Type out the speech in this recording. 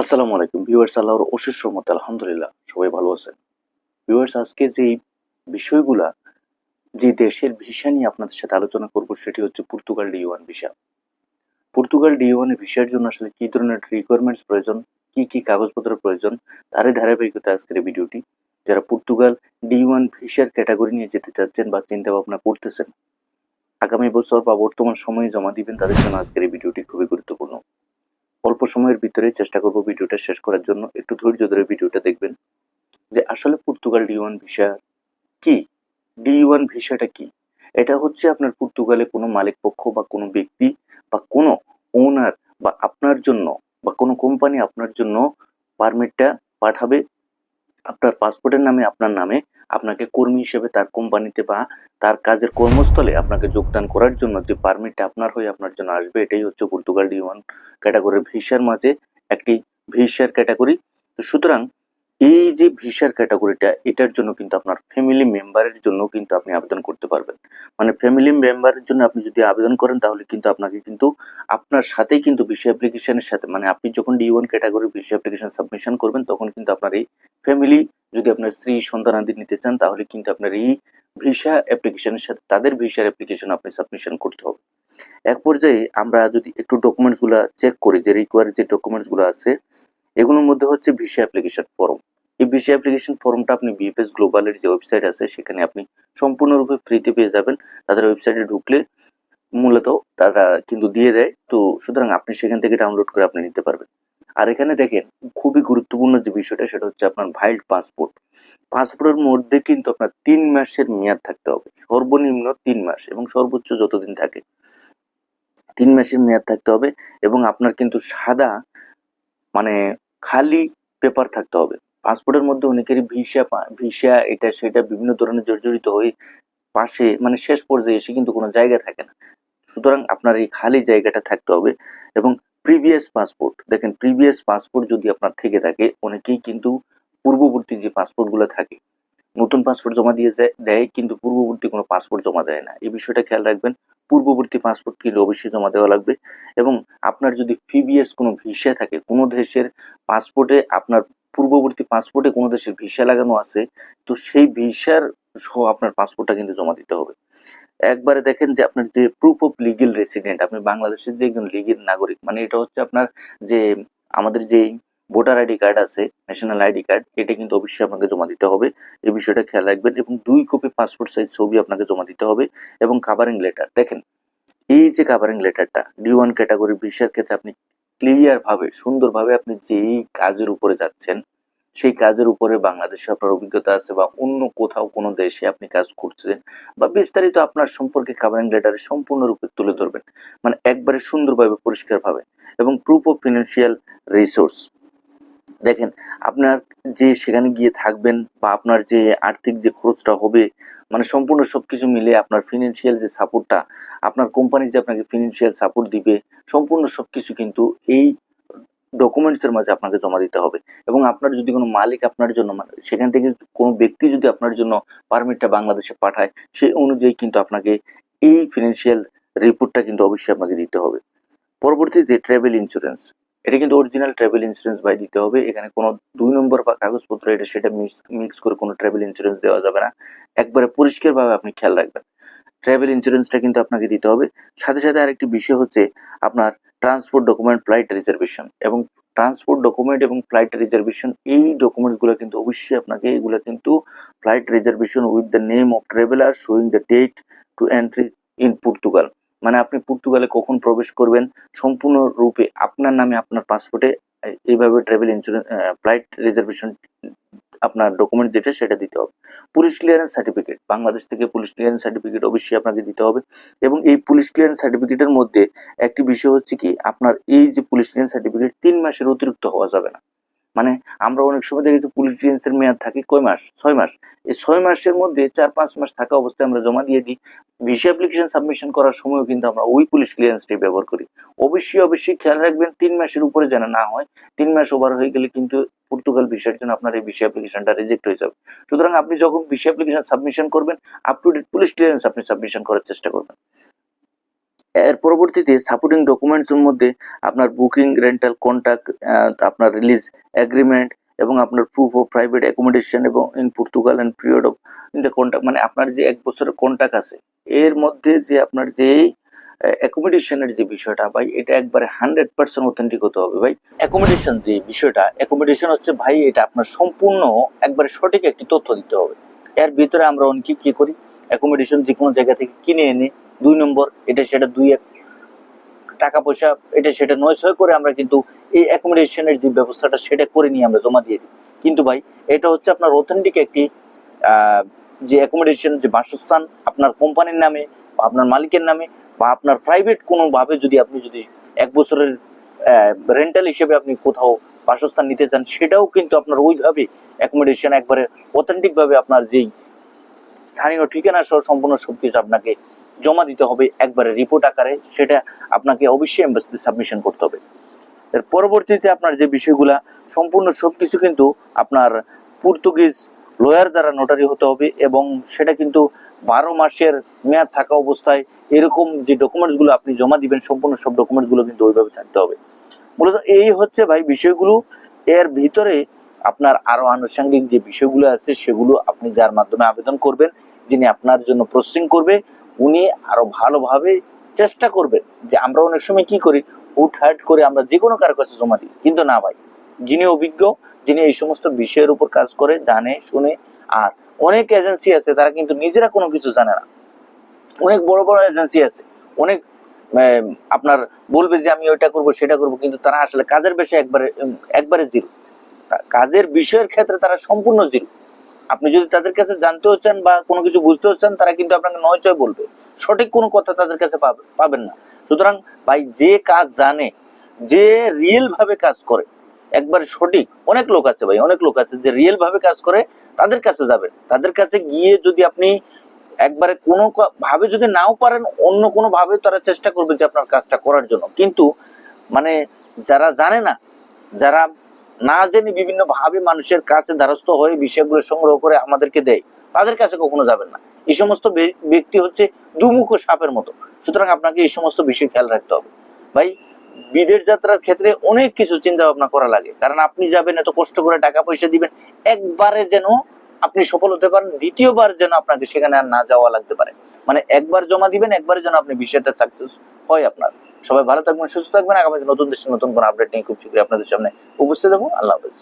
আসসালামু আলাইকুম, ভিউয়ার্স, আল্লাহর অশেষ রহমতে আলহামদুলিল্লাহ, সবাই ভালো আছেন। ভিউয়ার্স, আজকে যে বিষয়গুলা, যে দেশের ভিসা নিয়ে আপনাদের সাথে আলোচনা করব, সেটি হচ্ছে Portugal D one visa. Portugal D one ভিসার জন্য আসলে কি ধরনের রিকোয়ারমেন্টস প্রয়োজন, কি কি কাগজপত্রের প্রয়োজন, তারই ধারাবাহিকতা আজকের ভিডিওটি। যারা পর্তুগাল ডি ওয়ান ভিসার ক্যাটাগরি নিয়ে যেতে চাচ্ছেন বা চিন্তা ভাবনা করতেছেন, আগামী বছর বা বর্তমান সময়ে জমা দিবেন, তাদের জন্য আজকের এই ভিডিওটি খুবই গুরুত্বপূর্ণ। অল্প সময়ের ভিতরে চেষ্টা করব ভিডিওটা শেষ করার জন্য। একটু ধৈর্য ধরে ভিডিওটা দেখবেন। যে আসলে পর্তুগাল ডি ওয়ান ভিসা কি? ডি ওয়ান ভিসাটা কি? এটা হচ্ছে আপনার পর্তুগালে কোনো মালিক পক্ষ বা কোনো ব্যক্তি বা কোনো ওনার বা আপনার জন্য বা কোনো কোম্পানি আপনার জন্য পারমিটটা পাঠাবে। আপনার পাসপোর্টের নামে, আপনার নামে আপনাকে কর্মী হিসেবে তার কোম্পানিতে বা তার কাজের কর্মস্থলে আপনাকে যোগদান করার জন্য যে পারমিটটা আপনার হয়ে আপনার জন্য আসবে, এটাই হচ্ছে পর্তুগাল ডি ওয়ান ক্যাটাগরির ভিসার মাঝে একটি ভিসার ক্যাটাগরি তো সুতরাং এই যে ভিসার ক্যাটাগরিটা, এটার জন্য কিন্তু আপনার ফ্যামিলি মেম্বারের জন্য কিন্তু আপনি আবেদন করতে পারবেন। মানে ফ্যামিলি মেম্বারের জন্য আপনি যদি আবেদন করেন, তাহলে কিন্তু আপনাকে কিন্তু আপনার সাথেই কিন্তু ভিসা অ্যাপ্লিকেশনের সাথে মানে আপনি যখন D one category visa application submission করবেন, তখন কিন্তু আপনার এই ফ্যামিলি যদি আপনার স্ত্রী সন্তানাদি নিতে চান, তাহলে কিন্তু আপনার এই ভিসা অ্যাপ্লিকেশনের সাথে, তাদের ভিসার অ্যাপ্লিকেশন আপনি সাবমিশন করতে হবে। এক পর্যায়ে আমরা যদি একটু ডকুমেন্টসগুলা চেক করি, যে রিকোয়ার যে ডকুমেন্টসগুলো আছে এগুলোর মধ্যে হচ্ছে ভিসা অ্যাপ্লিকেশন ফর্ম এই ভিসা অ্যাপ্লিকেশন ফর্মটা আপনি বিএফএস গ্লোবালের যে ওয়েবসাইট আছে, সেখানে আপনি সম্পূর্ণরূপে ফ্রিতে পেয়ে যাবেন। তাদের ওয়েবসাইটে ঢুকলে মূলত তারা কিন্তু দিয়ে দেয়। তো সুতরাং আপনি সেখান থেকে ডাউনলোড করে আপনি নিতে পারবেন। আর এখানে দেখেন, খুবই গুরুত্বপূর্ণ যে বিষয়টা, সেটা হচ্ছে আপনার ভাইল্ড পাসপোর্ট পাসপোর্টের মধ্যে কিন্তু আপনার তিন মাসের মেয়াদ থাকতে হবে। সর্বনিম্ন তিন মাস এবং সর্বোচ্চ যতদিন থাকে। তিন মাসের মেয়াদ থাকতে হবে এবং আপনার কিন্তু সাদা মানে খালি পেপার থাকতে হবে। পাসপোর্টের মধ্যে অনেকেরই ভিসা ভিসা এটা সেটা বিভিন্ন ধরনের জর্জরিত হয়ে পাশে মানে শেষ পর্যায়ে এসে কিন্তু কোনো জায়গা থাকে না। সুতরাং আপনার এই খালি জায়গাটা থাকতে হবে এবং প্রিভিয়াস পাসপোর্ট দেখেন প্রিভিয়াস পাসপোর্ট যদি আপনার থেকে থাকে, অনেকেই কিন্তু পূর্ববর্তী যে পাসপোর্টগুলো থাকে নতুন পাসপোর্ট জমা দিয়ে দেয়, কিন্তু পূর্ববর্তী কোনো পাসপোর্ট জমা দেয় না। এই বিষয়টা খেয়াল রাখবেন, পূর্ববর্তী পাসপোর্ট কিন্তু অবশ্যই জমা দেওয়া লাগবে এবং আপনার যদি প্রিভিয়াস কোনো ভিসা থাকে, কোনো দেশের পাসপোর্টে আপনার পূর্ববর্তী পাসপোর্টে কোনো দেশের ভিসা লাগানো আছে, তো সেই ভিসার সহ আপনার পাসপোর্টটা কিন্তু জমা দিতে হবে। একবারে দেখেন যে আপনার যে প্রুফ অফ লিগেল রেসিডেন্ট আপনি বাংলাদেশের যে একজন লিগেল নাগরিক মানে এটা হচ্ছে আপনার যে আমাদের যে ভোটার আইডি কার্ড আছে ন্যাশনাল আইডি কার্ড, এটা কিন্তু অবশ্যই আপনাকে জমা দিতে হবে। এই বিষয়টা খেয়াল রাখবেন এবং দুই কপি পাসপোর্ট সাইজ ছবি আপনাকে জমা দিতে হবে এবং কাভারিং লেটার দেখেন, এই যে কাভারিং লেটারটা ডি ওয়ান ক্যাটাগরি ভিসার ক্ষেত্রে আপনি ক্লিয়ার ভাবে, সুন্দরভাবে আপনি যেই কাজের উপরে যাচ্ছেন, সেই কাজের উপরে বাংলাদেশে আপনার অভিজ্ঞতা আছে বা অন্য কোথাও কোনো দেশে আপনি কাজ করছেন বা বিস্তারিত আপনার সম্পর্কে কাভারিং লেটারে সম্পূর্ণরূপে তুলে ধরবেন। মানে একবারে সুন্দরভাবে, পরিষ্কারভাবে এবং প্রুফ অফ ফিনান্সিয়াল রিসোর্স দেখেন, আপনার যে সেখানে গিয়ে থাকবেন বা আপনার যে আর্থিক যে খরচটা হবে মানে সম্পূর্ণ সবকিছু মিলে আপনার ফিনান্সিয়াল যে সাপোর্টটা আপনার কোম্পানি যে আপনাকে ফিনান্সিয়াল সাপোর্ট দিবে, সম্পূর্ণ সবকিছু কিন্তু এই ডকুমেন্টস এর মাঝে আপনাকে জমা দিতে হবে। এবং আপনার যদি কোনো মালিক আপনার জন্য মানে সেখান থেকে কোনো ব্যক্তি যদি আপনার জন্য পারমিটটা বাংলাদেশে পাঠায় সেই অনুযায়ী কিন্তু আপনাকে এই ফিনান্সিয়াল রিপোর্টটা কিন্তু অবশ্যই আপনাকে দিতে হবে। পরবর্তীতে ট্রাভেল ইন্স্যুরেন্স এটা কিন্তু অরিজিনাল ট্রাভেল ইন্স্যুরেন্স বাই দিতে হবে। এখানে কোনো দুই নম্বর বা কাগজপত্র এটা সেটা মিক্স করে কোনো ট্রাভেল ইন্স্যুরেন্স দেওয়া যাবে না। একবারে পরিষ্কারভাবে আপনি খেয়াল রাখবেন। ট্রাভেল ইন্স্যুরেন্সটা কিন্তু আপনাকে দিতে হবে। সাথে সাথে আরেকটি বিষয় হচ্ছে আপনার ট্রান্সপোর্ট ডকুমেন্ট ফ্লাইট রিজার্ভেশন এবং ট্রান্সপোর্ট ডকুমেন্ট এবং ফ্লাইট রিজার্ভেশন এই ডকুমেন্টসগুলো কিন্তু অবশ্যই আপনাকে এগুলো কিন্তু flight reservation with the name of traveller showing the date to entry in Portugal মানে আপনি পর্তুগালে কখন প্রবেশ করবেন, সম্পূর্ণ রূপে আপনার নামে আপনার পাসপোর্টে এইভাবে ট্রাভেল ইন্স্যুরেন্স ফ্লাইট রিজার্ভেশন আপনার ডকুমেন্ট যেটা সেটা দিতে হবে। পুলিশ ক্লিয়ারেন্স সার্টিফিকেট বাংলাদেশ থেকে পুলিশ ক্লিয়ারেন্স সার্টিফিকেট অবশ্যই আপনাকে দিতে হবে এবং এই পুলিশ ক্লিয়ারেন্স সার্টিফিকেটের মধ্যে একটি বিষয় হচ্ছে কি, আপনার এই যে পুলিশ ক্লিয়ারেন্স সার্টিফিকেট তিন মাসের অতিরিক্ত হওয়া যাবে না। মানে আমরা অনেক সময় দেখেছি পুলিশ ক্লিয়ারেন্সের মেয়াদ থাকে কয় মাস? ছয় মাস। এই ছয় মাসের মধ্যে চার পাঁচ মাস থাকা অবস্থায় আমরা জমা দিয়ে দিই। ভিসা অ্যাপ্লিকেশন সাবমিশন করার সময়ও কিন্তু আমরা ওই পুলিশ ক্লিয়ারেন্সটি ব্যবহার করি। অবশ্যই অবশ্যই খেয়াল রাখবেন, তিন মাসের উপরে যেন না হয়, তিন মাস ওভার হয়ে গেলে কিন্তু পর্তুগাল ভিসার জন্য আপনার এই ভিসা অ্যাপ্লিকেশনটা রিজেক্ট হয়ে যাবে। সুতরাং আপনি যখন ভিসা অ্যাপ্লিকেশন সাবমিশন করবেন up to date police clearance আপনি সাবমিশন করার চেষ্টা করবেন। এর পরবর্তীতে সাপোর্টিং ডকুমেন্টস এর মধ্যে আপনার বুকিং রেন্টাল কন্ট্যাক্ট আপনার রিলিজ এগ্রিমেন্ট এবং আপনার প্রুফ অফ প্রাইভেট অ্যাকোমোডেশন এবং in Portugal and period of in the contact মানে আপনার যে এক বছরের কন্ট্যাক্ট আছে, এর মধ্যে যে আপনার যে অ্যাকোমোডেশনের যে বিষয়টা ভাই, এটা একবারে হান্ড্রেড পার্সেন্ট অথেন্টিক হতে হবে ভাই। অ্যাকোমোডেশন যে বিষয়টা অ্যাকোমোডেশন হচ্ছে ভাই, এটা আপনার সম্পূর্ণ একবারে সঠিক একটি তথ্য দিতে হবে। এর ভিতরে আমরা অনেকে কি করি? অ্যাকোমোডেশন যে কোনো জায়গা থেকে কিনে এনে, দুই নম্বর, এটা সেটা দুই এক টাকা পয়সা, এটা সেটা নয় ছয় করে আমরা কিন্তু এই অ্যাকোমোডেশনের যে ব্যবস্থাটা সেটা করে নিয়ে আমরা জমা দিয়ে দিই। কিন্তু ভাই, এটা হচ্ছে আপনার অথেন্টিক একটি যে অ্যাকোমোডেশন যে বাসস্থান আপনার কোম্পানির নামে বা আপনার মালিকের নামে বা আপনার প্রাইভেট কোনোভাবে যদি আপনি যদি এক বছরের রেন্টাল হিসেবে আপনি কোথাও বাসস্থান নিতে চান, সেটাও কিন্তু আপনার ওইভাবে অ্যাকোমোডেশন একবারে অথেন্টিকভাবে আপনার যেই স্থানীয় ঠিকানা সহ সম্পূর্ণ সবকিছু আপনাকে জমা দিতে হবে একবারে রিপোর্ট আকারে। সেটা আপনাকে অবশ্যই এম্বাসিতে সাবমিশন করতে হবে। এর পরবর্তীতে আপনার যে বিষয়গুলা, সম্পূর্ণ সবকিছু কিন্তু আপনার পর্তুগিজ লয়ার দ্বারা নোটারি হতে হবে এবং সেটা কিন্তু বারো মাসের মেয়াদ থাকা অবস্থায় এরকম যে ডকুমেন্টসগুলো আপনি জমা দিবেন, সম্পূর্ণ সব ডকুমেন্টসগুলো কিন্তু ওইভাবে থাকতে হবে। মূলত এই হচ্ছে ভাই বিষয়গুলো। এর ভিতরে আপনার আরও আনুষঙ্গিক যে বিষয়গুলো আছে, সেগুলো আপনি যার মাধ্যমে আবেদন করবেন যিনি আপনার জন্য প্রসেসিং করবে, উনি আরও ভালোভাবে চেষ্টা করবেন যে আমরা অনেক সময় কি করি, হুট হাট করে আমরা যে কোনো কারও কাছে জমা দিই। কিন্তু না ভাই, যিনি অভিজ্ঞ, যিনি এই সমস্ত বিষয়ের উপর কাজ করে, জানে, শুনে, আর অনেক এজেন্সি আছে, তারা কিন্তু নিজেরা কোনো কিছু জানে না। অনেক বড় বড় এজেন্সি আছে, অনেক আপনার বলবে যে আমি ওইটা করব, সেটা করব, কিন্তু তারা আসলে কাজের বেশে একবারে একবারে জিরো কাজের বিষয়ের ক্ষেত্রে তারা সম্পূর্ণ জিরো আপনি যদি তাদের কাছে জানতেও চান বা কোনো কিছু বুঝতেও চান, তারা কিন্তু আপনাকে নয় চয় বলবে। সঠিক কোনো কথা তাদের কাছে পাবে- পাবেন না। সুতরাং ভাই, যে কাজ জানে, যে রিয়েল ভাবে কাজ করে, একবার সঠিক, অনেক লোক আছে ভাই, অনেক লোক আছে যে রিয়েল ভাবে কাজ করে, তাদের কাছে যাবেন। তাদের কাছে গিয়ে যদি আপনি একবারে কোনো ভাবে যদি নাও পারেন, অন্য কোনো ভাবে তারা চেষ্টা করবে যে আপনার কাজটা করার জন্য। কিন্তু মানে যারা জানে না, যারা না জেনে বিভিন্ন ভাবে মানুষের কাছে দ্বারস্থ হয়ে বিষয়গুলো সংগ্রহ করে আমাদেরকে দেয়, তাদের কাছে কখনো যাবেন না। এই সমস্ত ব্যক্তি হচ্ছে দুমুখ সাপের মতো। সুতরাং আপনাকে এই সমস্ত বিষয় খেয়াল রাখতে হবে। ভাই, বিদেশ যাত্রার ক্ষেত্রে অনেক কিছু চিন্তা ভাবনা করা লাগে। কারণ আপনি যাবেন, এত কষ্ট করে টাকা পয়সা দিবেন, একবারে যেন আপনি সফল হতে পারেন, দ্বিতীয়বার যেন আপনাকে সেখানে আর না যাওয়া লাগতে পারে। মানে একবার জমা দিবেন, একবারে যেন আপনি বিষয়টা সাকসেস হয় আপনার। সবাই ভালো থাকবেন, সুস্থ থাকবেন। আগামী নতুন দেশের নতুন কোনো আপডেট নিয়ে খুব শীঘ্রই আপনাদের সামনে উপস্থিত হব। আল্লাহ হাফেজ।